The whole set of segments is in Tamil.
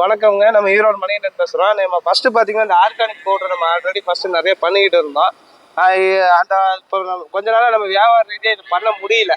வணக்கம்ங்க. நம்ம ஈரோடு மணிகண்டன் பேசுகிறோம் நம்ம ஃபஸ்ட்டு பார்த்தீங்கன்னா இந்த ஆர்கானிக் பவுடர் நம்ம ஆல்ரெடி ஃபஸ்ட்டு நிறைய பண்ணிக்கிட்டு இருந்தோம். அந்த இப்போ நம்ம கொஞ்ச நாளாக நம்ம வியாபார ரீதியாக இது பண்ண முடியல.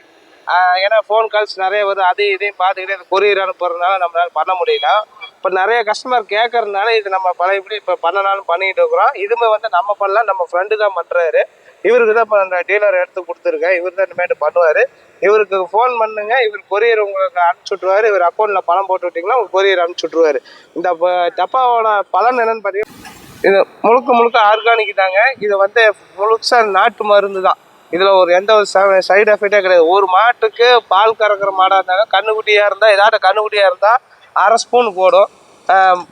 ஏன்னா ஃபோன் கால்ஸ் நிறைய வரும் அதையும் இதையும் பார்த்துக்கிட்டே இந்த கொரியர் அனுப்புறதுனால நம்மளால பண்ண முடியல. இப்போ நிறைய கஸ்டமர் கேட்கறதுனால இது நம்ம பழையபடி இப்போ பண்ணனாலும் பண்ணிக்கிட்டு இருக்கிறோம். இதுமே வந்து நம்ம பண்ணலாம் நம்ம ஃப்ரெண்டு தான் பண்ணுறாரு இவருக்கு தான் இப்போ அந்த டீலர் எடுத்து கொடுத்துருக்கேன். இவர் தான் இனிமேட்டு பண்ணுவார். இவருக்கு ஃபோன் பண்ணுங்க இவர் கொரியர் உங்களுக்கு அனுப்பிச்சி விட்ருவாரு இவர் அக்கௌண்ட்டில் பணம் போட்டு விட்டிங்கன்னா உங்களுக்கு கொரியர் அனுப்பிச்சி விட்ருவாரு இந்த ப- டப்பாவோட பலன் என்னன்னு பார்த்தீங்கன்னா இது முழுக்க முழுக்க ஆர்கானிக் தாங்க. இது வந்து முழுசாக நாட்டு மருந்து தான். இதில் ஒரு எந்த ஒரு சைடு எஃபெக்டே கிடையாது. ஒரு மாட்டுக்கு பால் கறக்கிற மாடாக இருந்தாலும் கண்ணுக்குட்டியாக இருந்தால் ஏதாவது கண்ணுக்குட்டியாக இருந்தால் அரை ஸ்பூன் போடும்.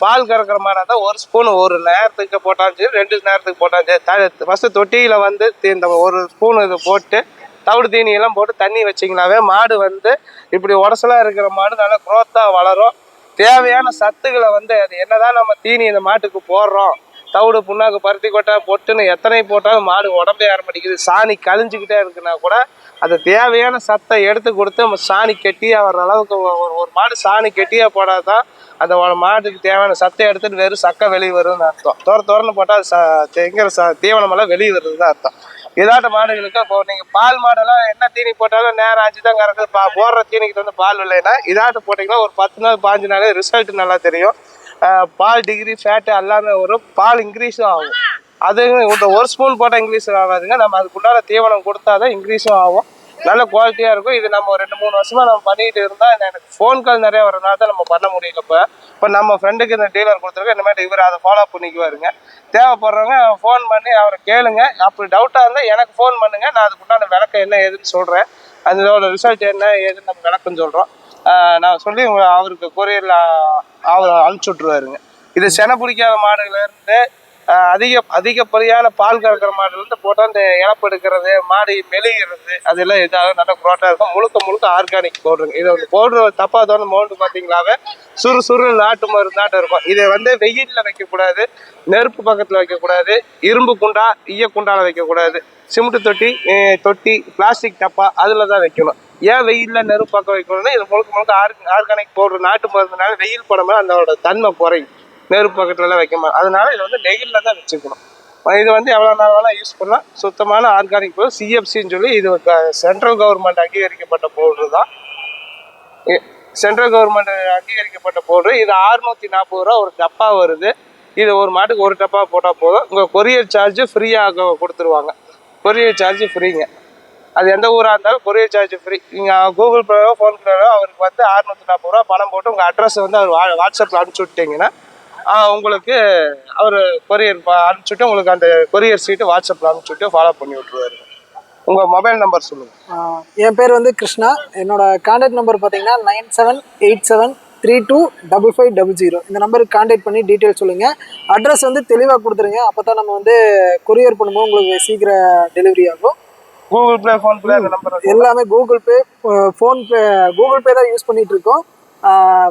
பால் கறக்கிற மாடாக இருந்தால் ஒரு ஸ்பூன் ஒரு நேரத்துக்கு போட்டாலும் சரி ரெண்டு நேரத்துக்கு போட்டாலும் சரி. த ஃபஸ்ட்டு தொட்டியில் வந்து இந்த ஒரு ஸ்பூன் இது போட்டு தவிடு தீனியெல்லாம் போட்டு தண்ணி வச்சிங்கனாவே மாடு வந்து இப்படி உடசலாக இருக்கிற மாடு நல்லா குரோத்தாக வளரும். தேவையான சத்துக்களை வந்து அது என்னதான் நம்ம தீனி இந்த மாட்டுக்கு போடுறோம் தவிடு புண்ணாக்கு பருத்தி கொட்டை பொட்டுன்னு எத்தனை போட்டாலும் மாடு உடம்பே ஏற சாணி கழிஞ்சுக்கிட்டே இருக்குன்னா கூட அது தேவையான சத்தை எடுத்து கொடுத்து நம்ம சாணி கெட்டியாக வர்ற அளவுக்கு ஒரு ஒரு மாடு சாணி கெட்டியாக போடாதான் தான் அந்த மாட்டுக்கு தேவையான சத்தை எடுத்துட்டு வெறும் சக்கை வெளியே வரும்னு அர்த்தம். தோற தோறன்னு போட்டால் ச எங்கிற ச தீவனமெல்லாம் வெளியே வருதுன்னு தான் அர்த்தம். இதாட்ட மாடுகளுக்கு இப்போ நீங்கள் பால் மாடெல்லாம் என்ன தீனி போட்டாலும் நேரம் ஆச்சு தான் கறக்குது. பா போடுற தீனிக்கிட்ட வந்து பால் இல்லைன்னா இதாட்ட போட்டிங்கன்னா ஒரு பத்து நாள் பாஞ்சு நாள் ரிசல்ட் நல்லா தெரியும். பால் டிகிரி ஃபேட்டு எல்லாமே வரும் பால் இன்க்ரீஸும் ஆகும். அது இந்த ஒரு ஸ்பூன் போட்டால் இன்க்ரீஸ் ஆகாதுங்க. நம்ம அதுக்குள்ளார தீவனம் கொடுத்தா தான் இன்க்ரீஸும் ஆகும். நல்ல குவாலிட்டியாக இருக்கும். இது நம்ம ஒரு ரெண்டு மூணு வருஷமாக நம்ம பண்ணிகிட்டு இருந்தால் எனக்கு ஃபோன் கால் நிறைய வரனால தான் நம்ம பண்ண முடியல இப்போ. இப்போ நம்ம ஃப்ரெண்டுக்கு இந்த டீலர் கொடுத்துருக்கோம். இனிமேட்டு இவர் அதை ஃபாலோ பண்ணிக்குவாருங்க. தேவைப்படுறவங்க ஃபோன் பண்ணி அவரை கேளுங்க. அப்படி டவுட்டாக இருந்தால் எனக்கு ஃபோன் பண்ணுங்கள் நான் அதுக்குண்டான விளக்கம் என்ன ஏதுன்னு சொல்கிறேன் அதோட ரிசல்ட் என்ன ஏதுன்னு நம்ம விளக்கம் சொல்கிறோம் நான் சொல்லி அவருக்கு கொரியரில் அவர் அனுப்பிச்சி விட்ருவாருங்க இது செனை பிடிக்காத மாடுகள்லேருந்து அதிக அதிகப்படியான பால் கறக்கிற மாடுலேருந்து போட்டால் இந்த இழப்பு எடுக்கிறது மாடு மெழுகிறது அதெல்லாம் இதாக நல்ல குரோட்டாக இருக்கும். முழுக்க முழுக்க ஆர்கானிக் பவுடருங்க இது வந்து தப்பாக தோணு மவுண்டு பார்த்தீங்களாவே சுறு சுறு நாட்டு மருந்தாட்டம் இருக்கும். இதை வந்து வெயிலில் வைக்கக்கூடாது நெருப்பு பக்கத்தில் வைக்கக்கூடாது இரும்பு குண்டா ஈய குண்டாவில் வைக்கக்கூடாது. சிமெண்ட் தொட்டி தொட்டி பிளாஸ்டிக் டப்பா அதில் தான் வைக்கணும். ஏன் வெயிலில் நெருப்பு பார்க்க வைக்கணும்னா இது முழுக்க முழுக்க ஆர் ஆர்கானிக் போடுற நாட்டு மருந்துனால வெயில் போடாமல் அதோட தன்மை குறையும். நெருப்பு பக்கத்துலலாம் வைக்க மாட்டோம் அதனால இது வந்து நெகிழில் தான் வச்சுக்கணும். இது வந்து எவ்வளோ நாள் வேணால் யூஸ் பண்ணலாம். சுத்தமான ஆர்கானிக் பொருள் சிஎஃப்சின்னு சொல்லி இது சென்ட்ரல் கவர்மெண்ட் அங்கீகரிக்கப்பட்ட பவுடர் தான். சென்ட்ரல் கவர்மெண்ட் அங்கீகரிக்கப்பட்ட பவுடர். இது ஆறுநூற்றி நாற்பது ரூபா ஒரு டப்பா வருது. இது ஒரு மாட்டுக்கு ஒரு டப்பா போட்டால் போதும். உங்கள் கொரியர் சார்ஜ் ஃப்ரீயாக கொடுத்துருவாங்க. கொரியர் சார்ஜ் ஃப்ரீங்க அது எந்த ஊராக இருந்தாலும் கொரியர் சார்ஜ் ஃப்ரீ நீங்கள் கூகுள் பேவோ ஃபோன்பேவோ அவருக்கு வந்து அறுநூத்தி நாற்பது ரூபா பணம் போட்டு உங்கள் அட்ரஸ் வந்து அவர் வா வாட்ஸ்அப்பில் அனுப்பிச்சி விட்டீங்கன்னா உங்களுக்கு அவர் கொரியர் அனுப்பிச்சுட்டு உங்களுக்கு அந்த கொரியர் சீட்டு வாட்ஸ்அப்பில் அனுப்பிச்சுட்டு ஃபாலோ பண்ணி விட்ருவாரு உங்கள் மொபைல் நம்பர் சொல்லுங்கள் என் பேர் வந்து கிருஷ்ணா. என்னோட கான்டாக்ட் நம்பர் பார்த்தீங்கன்னா nine seven eight seven three two double five double zero இந்த நம்பருக்கு கான்டாக்ட் பண்ணி டீட்டெயில் சொல்லுங்கள் அட்ரஸ் வந்து தெளிவாக கொடுத்துருங்க. அப்போ தான் நம்ம வந்து கொரியர் பண்ணும்போது உங்களுக்கு சீக்கிரம் டெலிவரி ஆகும். கூகுள் ப்ளே ஃபோன்பே அந்த நம்பர் எல்லாமே Google Pay PhonePe Google Pay தான் யூஸ் பண்ணிட்டு இருக்கோம்.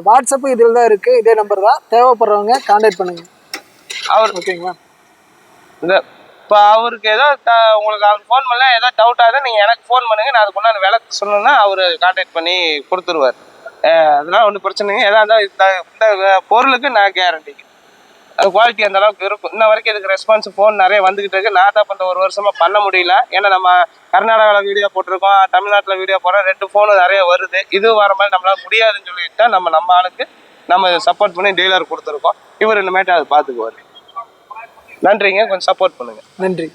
வாட்ஸ்அப்பு இதில் தான் இருக்குது இதே நம்பர் தான். தேவைப்படுறவங்க கான்டாக்ட் பண்ணுங்கள் அவர் ஓகேங்களா இந்த இப்போ அவருக்கு ஏதோ உங்களுக்கு அவர் ஃபோன் பண்ணல ஏதோ டவுட் ஆகுது நீங்கள் எனக்கு ஃபோன் பண்ணுங்க. நான் அதுக்குள்ள விளக்கு சொன்னேன்னா அவர் கான்டாக்ட் பண்ணி கொடுத்துருவார். அதெல்லாம் ஒன்றும் பிரச்சனைங்க இந்த இந்த பொருளுக்கு நான் கேரண்டி குவாலிட்டி அந்த அளவுக்கு இருக்கும். இன்ன வரைக்கும் இதுக்கு ரெஸ்பான்ஸ் ஃபோன் நிறைய வந்துகிட்டு இருக்கு. நான் தான் இப்போ இந்த ஒரு வருஷமா பண்ண முடியல. ஏன்னா நம்ம கர்நாடகாவில் வீடியோ போட்டிருக்கோம் தமிழ்நாட்டில் வீடியோ போடுறோம் ரெண்டு ஃபோனும் நிறைய வருது. இது வர மாதிரி நம்மளால முடியாதுன்னு சொல்லிட்டு தான் நம்ம நம்ம ஆளுக்கு நம்ம சப்போர்ட் பண்ணி டீலர் கொடுத்துருக்கோம். இவர் இனிமேட்டு அதை பார்த்துக்குவார். நன்றிங்க. கொஞ்சம் சப்போர்ட் பண்ணுங்க. நன்றி.